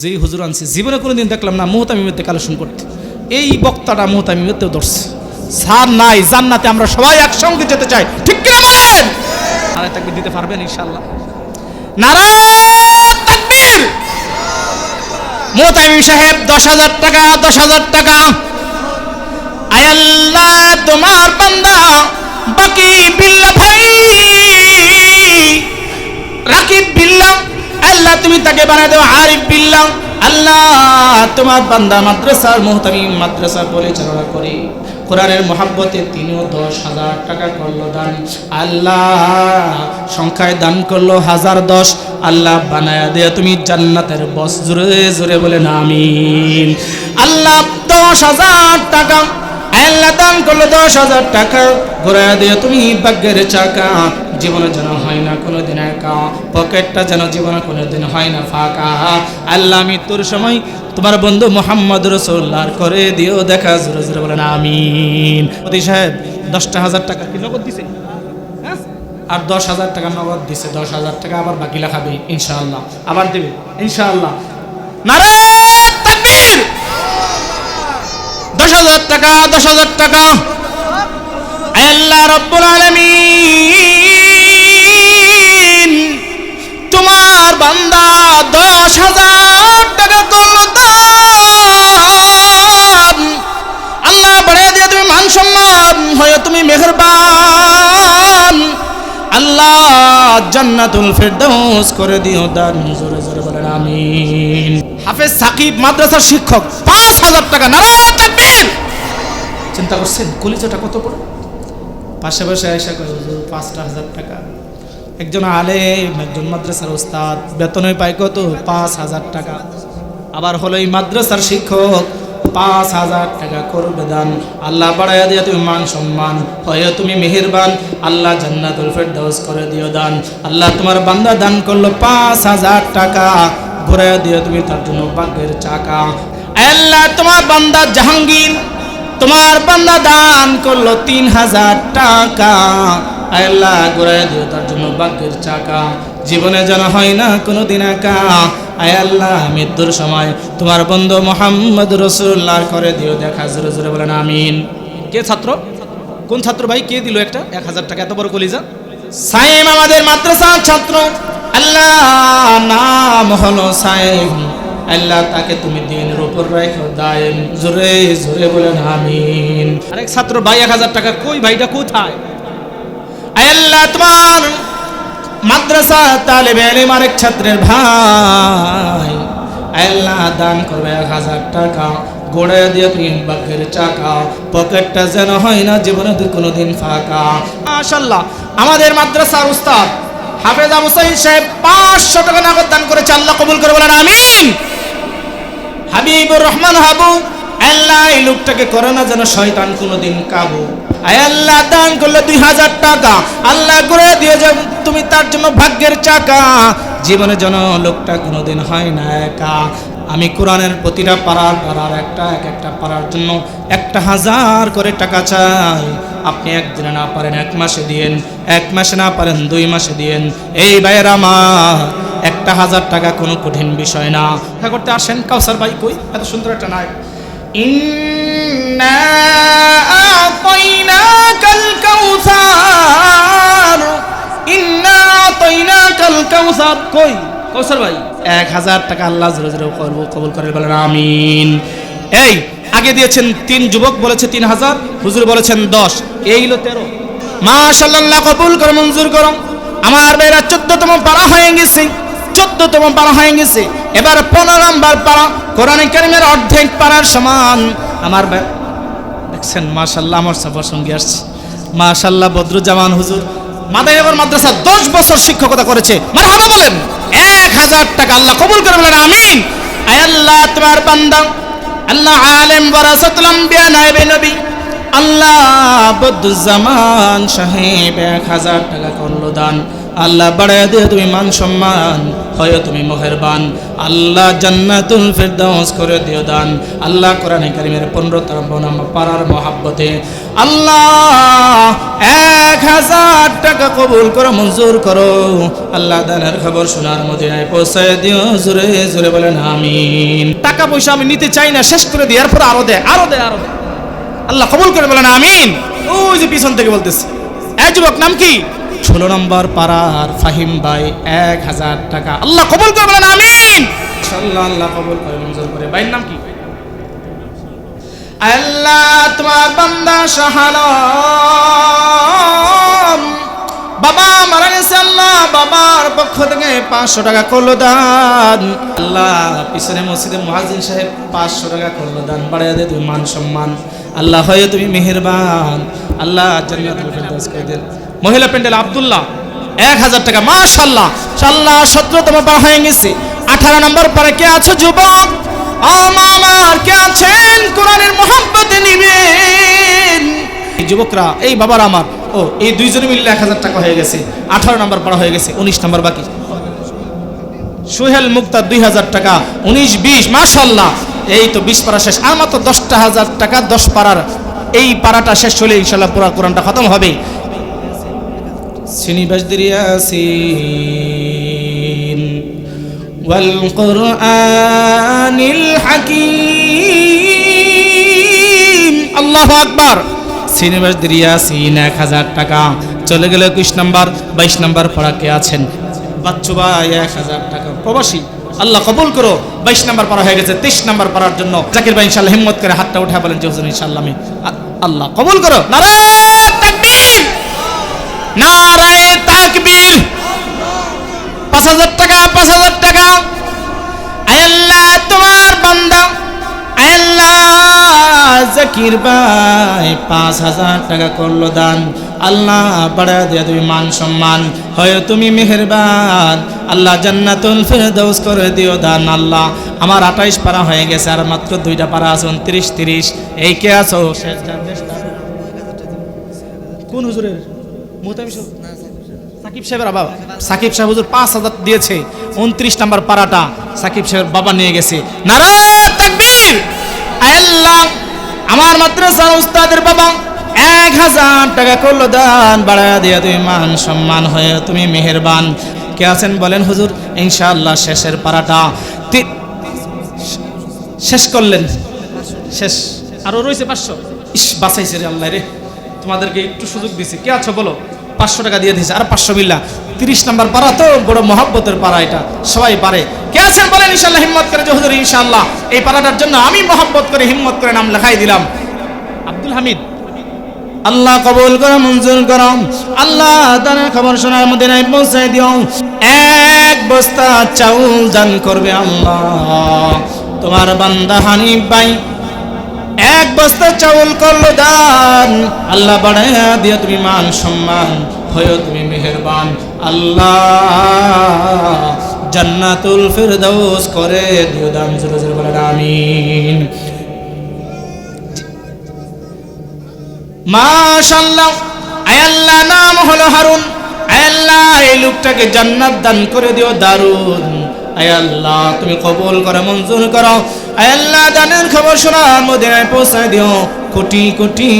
যেই হুজুর আনছি, জীবনে কোনোদিন দেখলাম না মোহতামিমেতে কালেকশন করতে। এই বক্তাটা মোহতামিমেতেও ধরছে। সার নাই, জান্নাতে আমরা সবাই একসঙ্গে যেতে চাই। ঠিক কিনা বলেন? আর তাকবির দিতে পারবেন ইনশাল্লাহ নারায়ণ তাকবীর! মোহতামিম সাহেব, দশ হাজার টাকা, দশ হাজার টাকা। আয়াল্লাহ তোমার বান্দা, বাকি বিল্লা আল্লাহ তুমি তাকে বানায় দেও, আরিফ বিল্লাহ। আল্লাহ, তোমার বান্দা মাদ্রাসার মোহতামি মাদ্রাসা পরিচালনা করে। কোরআনের মহাব্বতে তিনিও দশ হাজার টাকা করল দান আল্লাহ, সংখ্যায় দান করল হাজার দশ। আল্লাহ বানায়া দে তুমি জান্নাতের বস। জোরে জোরে বলেন, আমিন। আল্লাহ দশ হাজার টাকা আল্লাহ দান করল দশ হাজার টাকা। ঘোরা দিয়ে তুমি ভাগ্যের চাকা। জীবনে যেন হয় না কোনো দিন একা। পকেটটা যেন জীবনে কোনো দিন হয় না ফাঁকা। আল্লাহ মৃত্যুর সময় তোমার বন্ধু মোহাম্মদ রসোল্লার করে দিও দেখা। জোরে জোরে বলেন, আমিন। মোদি সাহেব, দশটা হাজার টাকা কি নগদ দিছে? হ্যাঁ? আর দশ হাজার টাকা নগদ দিছে। দশ হাজার টাকা আবার বাকি লেখাবে ইনশাআল্লাহ। আবার দেবে, ইনশাআল্লাহ। নারায়ণ তাকবীর দশ হাজার টাকা, দশ হাজার টাকা। আল্লাহ রব্বুল আলমিন তোমার বান্দা দশ হাজার টাকা আল্লাহ বাড়িয়ে দিয়ে তুমি মান সম্মান হয়ে তুমি মেহরবান। আল্লাহ জান্নাতুল করে দিও দান। জোরে জোরে বলেন, আমিন। হাফেজ সাকিব মাদ্রাসার শিক্ষক, পাঁচ হাজার টাকা তাকবীর চিন্তা করছেন? কলিজাটা কত বড়? পাশে পাশে আয়সা করে পাঁচটা হাজার টাকা। একজন আলেম, একজন মাদ্রাসার ওস্তাদ বেতনে পায় কত? পাঁচ হাজার টাকা। আবার হলো এই মাদ্রাসার শিক্ষক, পাঁচ হাজার টাকা করবে দান। আল্লাহ বাড়াইয়া দিয়ে তুমি মান সম্মান, হয়ে তুমি মেহেরবান। আল্লাহ জান্নাতুল ফেরদাউস করে দিও দান। আল্লাহ তোমার বান্দা দান করল পাঁচ হাজার টাকা। ঘুরাইয়া দিয়ে তুমি তার জন্য ভাগ্যের চাকা। আল্লাহ তোমার বান্দা জাহাঙ্গীর তোমার বান্দা দান করল তিন হাজার টাকা। আল্লাহ ঘুরাইয়া দিও তার জন্য ভাগ্যের চাকা। জীবনে যেন হয় না কোনো দিন একা। আয় আল্লাহ মৃত্যুর সময় তোমার বন্ধু মোহাম্মদ রসুল্লাহ করে দিও। দেখা জোরে জোরে বলেন আমিন। কে ছাত্র? কোন ছাত্র ভাই? কে দিল একটা? এক হাজার টাকা এত বড় কলিজা? সাইম আমাদের মাদ্রাসার ছাত্র। আল্লাহ নাম হলো সাইম। আল্লাহ তাকে তুমি দিনের উপর রেখো, দায়েম, জোরে জোরে বলেন আমিন। আরেক ছাত্র, ভাই, এক হাজার টাকা কই? ভাইটা কোথায়? আল্লাহ, তোমার মাদ্রাসা তালেবে আলিম আরেক ছাত্রের ভাই। আল্লাহ, দান করবে এক হাজার টাকা। গোড়ে দিয়ে তুমি বাঘের চাকা। পকেটটা যেন হয় না, জীবনে কোনোদিন ফাঁকা। মাশাল্লাহ আমাদের মাদ্রাসার উস্তাদ হাফেজ আবু সাহেব পাঁচশো টাকা নগদ দান করেছে। আল্লাহ কবুল করে বলেন, আমিন। হাবিবুর রহমান হাবু, আল্লাহ এই লোকটাকে করে না যেন শয়তান কোনোদিন কাবু। আল্লাহ, দান করলে দুই হাজার টাকা। আল্লাহ করে দিয়ে যে তুমি তার জন্য ভাগ্যের চাকা। জীবনে যেন লোকটা কোনোদিন হয় না একা। আমি কোরআনের প্রতিটা পাড়ার পাড়ার একটা, এক একটা পাড়ার জন্য একটা হাজার করে টাকা চাই। আপনি একদিনে না পারেন, এক মাসে দিয়েন, এক মাসে না পারেন, দুই মাসে দিয়েন। এই ভাইয়ের আমার একটা হাজার টাকা কোনো কঠিন বিষয় না। দেখা করতে আসেন। কাউসার ভাই কই? এত সুন্দর একটা কাউসার। কই? কাউসার ভাই। এক হাজার টাকা আল্লাহ কবুল করে বলেন আমিন। এই আগে দিয়েছেন তিন যুবক বলেছে তিন হাজার হুজুর বলেছেন দশ। এই হলো তেরো। মাশাল্লাহ কবুল করে মঞ্জুর করো। আমার বেড়া চোদ্দতম পাড়া হয়ে গেছে। চোদ্দতম পাড়া হয়ে গেছে। এবার পনেরো নম্বর পাড়া, কোরআন কারিমের অর্ধেক পাড়ার সমান। আমার দেখছেন মাশাল্লাহ আমার সফর সঙ্গে আসছে। মাশাল্লাহ বদরুজ্জামান হুজুর। মাদাইনগর মাদ্রাসা দশ বছর শিক্ষকতা করেছে। মানে হবে বলেন, এক হাজার টাকা আল্লাহ কবুল করে বলেন, আমিন। আল্লাহ তোমার বান্দা। আল্লাহ আলেম ওয়ারাসাতুল আম্বিয়া নাইবে নবী। আল্লাহ বদুজ্জামান সাহেব এক হাজার টাকা করল দান। আল্লাহ বাড়ায় দিয়ে তুমি মান সম্মান হয় তুমি মেহেরবান। আল্লাহ জান্নাতুল ফেরদাউস করে দিও দান। আল্লাহ কোরআনে কারিমের পনেরোতম নাম্বার পাড়ার মহাব্বতে। আল্লাহ এক হাজার টাকা কবুল করো, মঞ্জুর করো। আল্লাহ দানের খবর শোনার মদিনায় পৌঁছায় দিও, জোরে জোরে বলেন আমিন। টাকা পয়সা আমি নিতে চাই না, শেষ করে দিই, এরপর আরও দে আরও দে আরও দে আল্লাহ কবুল করে বলেন আমিন। ওই যে পিছন থেকে বলতেছে এক যুবক নাম কি? ষোলো নম্বর পাড়ার ফাহিম ভাই এক হাজার টাকা। আল্লাহ কবুল করে বলেন আমিন। আল্লাহ আল্লাহ কবুল করে মঞ্জুর করে। ভাইয়ের নাম কি? আল্লাহ তোমার বান্দা শাহালম পক্ষ থেকে পাঁচশো টাকা করল দান আল্লাহ, পিছনে মসজিদে মহাজিন সাহেব পাঁচশো টাকা করল দান বাড়াই দে তুমি মান সম্মান। আল্লাহ হয় তুমি মেহেরবান। আল্লাহ মহিলা প্যান্ডেল আব্দুল্লাহ, এক হাজার টাকা। মাশাল্লাহ সাল্লাহ সতেরোতম পার হয়ে গেছে। আঠারো নম্বর পরে কে আছো? যুবক। আমার কে আছেন? কোরআনের মোহাম্মতে নিবেন। যুবকরা, এই বাবার আমার। ও এই দুইজনে মিললে এক হাজার টাকা হয়ে গেছে আঠারো নম্বর পড়া হয়ে গেছে উনিশ নম্বর বাকি সোহেল মুক্তার দুই হাজার টাকা উনিশ বিশ মাশাল্লাহ এই তো বিশ পারা শেষ আর মাত্র দশটা হাজার টাকা দশ পাড়ার এই পাড়াটা শেষ হলে ইনশাল্লাহ পুরা কোরআনটা খতম হবে শ্রীনিবাস দিরিয়াসিন والقرآن الحكيم الله أكبر সিনেমাস দিরিয়াসিন এক হাজার টাকা। চলে গেলে একুশ নাম্বার, বাইশ নাম্বার পড়া কে আছেন। বাচ্চু ভাই, এক হাজার টাকা। প্রবাসী, আল্লাহ কবুল করো। বাইশ নাম্বার পড়া হয়ে গেছে, তেইশ নাম্বার পড়ার জন্য। জাকির ভাই ইনশাল্লাহ হিম্মত করে হাতটা উঠা বলেন, যে ইনশাল্লাহ আমি আল্লাহ কবুল করো। তাকবীর! নারায়ে তাকবীর! পাঁচ হাজার টাকা, পাঁচ হাজার টাকা। আল্লাহ তোমার বান্দা জাকির ভাই পাঁচ হাজার টাকা করল দান। আল্লাহ বাড়া দিয়া তুমি মান সম্মান। হয় তুমি মেহেরবান। আল্লাহ জান্নাতুল ফেরদৌস করে দিও দান আল্লাহ। আমার আঠাইশ পারা হয়ে গেছে আর মাত্র দুইটা পারা আছে, উনত্রিশ, তিরিশ। এই কে আছো। কোন হুজুরের? সাকিব সাহেবের বাবা। সাকিব সাহেব হুজুর পাঁচ হাজার দিয়েছে। উনত্রিশ নাম্বার পাড়াটা সাকিব সাহেবের বাবা নিয়ে গেছে। নারায় তাকবীর! আল্লাহ! আমার মাদ্রাসার উস্তাদের বাবা এক হাজার টাকা করল দান, বাড়ায় দিয়া তুমি মান সম্মান হয়ে তুমি মেহেরবান। কে আছেন বলেন হুজুর? ইনশাআল্লাহ শেষের পাড়াটা। শেষ করলেন। শেষ। আরও রয়েছে পাঁচশো। ইস বাসাইছে রে আল্লাহ রে। তোমাদেরকে একটু সুযোগ দিছি। কে আছো বলো? পাঁচশো টাকা দিয়ে দিয়েছে আর পাঁচশো বিল্লা। তিরিশ নাম্বার পাড়া তো, বড় মহব্বতের পাড়া এটা। সবাই পারে। কে আছেন বলেন ইনশাল্লাহ হিম্মত করে যে হুজুর ইনশাল্লাহ এই পাড়াটার জন্য আমি মহব্বত করে, হিম্মত করে নাম লেখাই দিলাম। আব্দুল হামিদ। আল্লাহ কবুল করো, মঞ্জুর করো। আল্লাহ দানের খবর শোনার মধ্যে নাই পৌঁছাই দিও। এক বস্তা চাউল দান করবে আল্লাহ। তোমার বান্দা হানিফ ভাই এক বস্তা চাউল করল দান আল্লাহ বাড়াইয়া দিও তুমি মান সম্মান, হয়েও তুমি মেহেরবান। আল্লাহ জান্নাতুল ফিরদাউস করে দিও দান, জোরে জোরে বলেন, আমিন। মাশাল্লাহ আয়াল্লাহ নাম হলো হারুন। আয়াল্লাহ, এই লোকটাকে জান্নাত দান করে দিও, দারুণ। আয়াল্লাহ, তুমি কবুল করে, মঞ্জুর করো। আয়াল্লাহ দানের খবর শোনার মদিনায় পৌঁছায় দিও, কোটি কোটি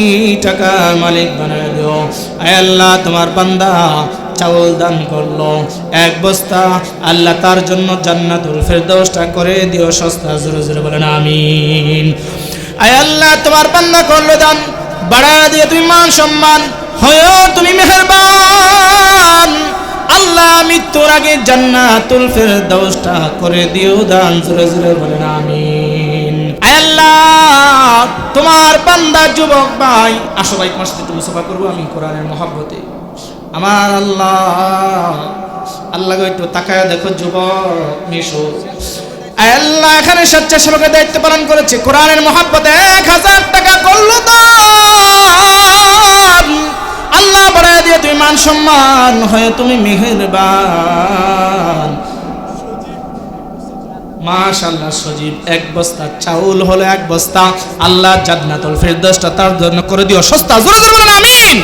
টাকার মালিক বানায় দিও। আয়াল্লাহ তোমার বান্দা চাউল দান করল। এক বস্তা আল্লাহ তার জন্য জান্নাতুল ফেরদৌসটা করে দিও, সস্তা জোরে জোরে বলেন, আমিন। আয় আল্লাহ, তোমার বান্দা করল দান বাড়া দিয়ে তুমি মান সম্মান, হয়েও তুমি মেহেরবান। আল্লাহ মৃত্যুর আগে জান্নাতুল ফেরদৌসটা করে দিও দান, জোরে জোরে বলেন, আমিন। আল্লাহ, তোমার বান্দা যুবক ভাই, আসো ভাই, তোমার সাথে একটু মুসাফা করব আমি কোরআনের মহাব্বতে। আমার আল্লাহ আল্লাহ একটু তাকায় দেখো, যুবক, মিশো। আল্লাহ, এখানে স্বেচ্ছাসেবকের দায়িত্ব পালন করেছে, কোরআনের মহাব্বতে এক হাজার টাকা করল দান দিয়ে তুমি মান সম্মান হয়ে তুমি মেহেরবান। মাশাল্লাহ সজীব, এক বস্তা চাউল হলো এক বস্তা। আল্লাহ জান্নাতুল তার জন্য করে দিও। সস্তা, জোরে জোরে বলেন, আমিন।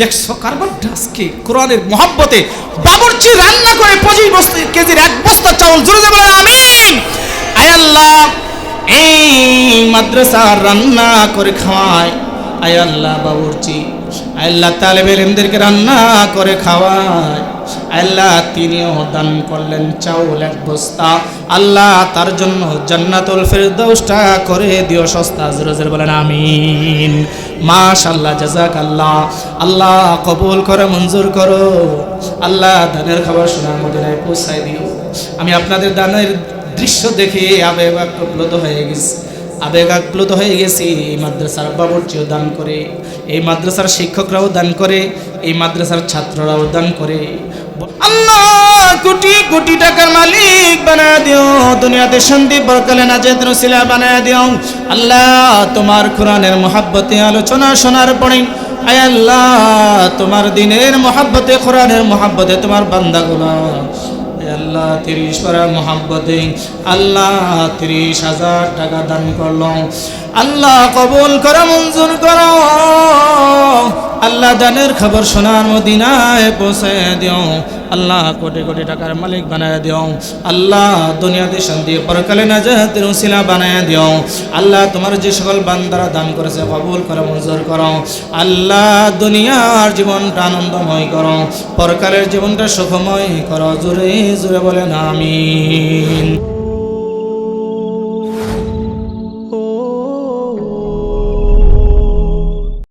দেখছ আজকে কোরআনের মহাব্বতে বাবুর্চি রান্না করে পঁচিশ বস্তা কেজির এক বস্তা চাউল। জোরে জোরে বলেন, আমিন। আয় আল্লাহ এই মাদ্রাসা রান্না করে খাওয়ায়। আয় আল্লাহ বাবুর্চি আল্লাহ তালেবের এমদেরকে রান্না করে খাওয়ায়। আল্লাহ তিনিও দান করলেন চাউল এক বস্তা। আল্লাহ তার জন্য জান্নাতুল ফেরদৌসটা করে দিও সস্তা। জোরে বলেন, আমিন। মাশাল্লাহ জাজাক আল্লাহ আল্লাহ কবুল করে, মঞ্জুর করো। আল্লাহ দানের খাবার শোনার মদিনায় পৌঁছায় দিও। আমি আপনাদের দানের দৃশ্য দেখে আবেগ আপ্লুত হয়ে গেছি। আবেগ আপ্লুত হয়ে গেছি, এই মাদ্রাসার বাবরচিও দান করে, এই মাদ্রাসার শিক্ষকরাও দান করে, এই মাদ্রাসার ছাত্ররাও দান করে। আল্লাহ, কোটি কোটি টাকার মালিক বানায় দিও, দুনিয়াতে শান্তি, বরকালে নাজেদ রসিলা বানায় দিও। আল্লাহ, তোমার কোরআনের মহাব্বতে আলোচনা শোনার পরে, আয় আল্লাহ, তোমার দিনের মহাব্বতে, কোরআনের মহাব্বতে তোমার বান্দাগুলো আল্লাহ তিরিশ পারা মহাব্বতে আল্লাহ তিরিশ হাজার টাকা দান করল আল্লাহ কবুল করো, মঞ্জুর করো। আল্লাহ দানের খবর শোনার মদিনায় পৌঁছে দিও। আল্লাহ কোটি কোটি টাকার মালিক বানায় দিও। আল্লাহ দুনিয়াতে শান্তি পরকালে নাজাতের উসিলা বানায় দিও। আল্লাহ তোমার যে সকল বান্দারা দান করেছে, কবুল করে, মঞ্জুর করো। আল্লাহ দুনিয়ার জীবনটা আনন্দময় করো। পরকালের জীবনটা সুখময় করো। জোরে জোরে বলেন, আমিন।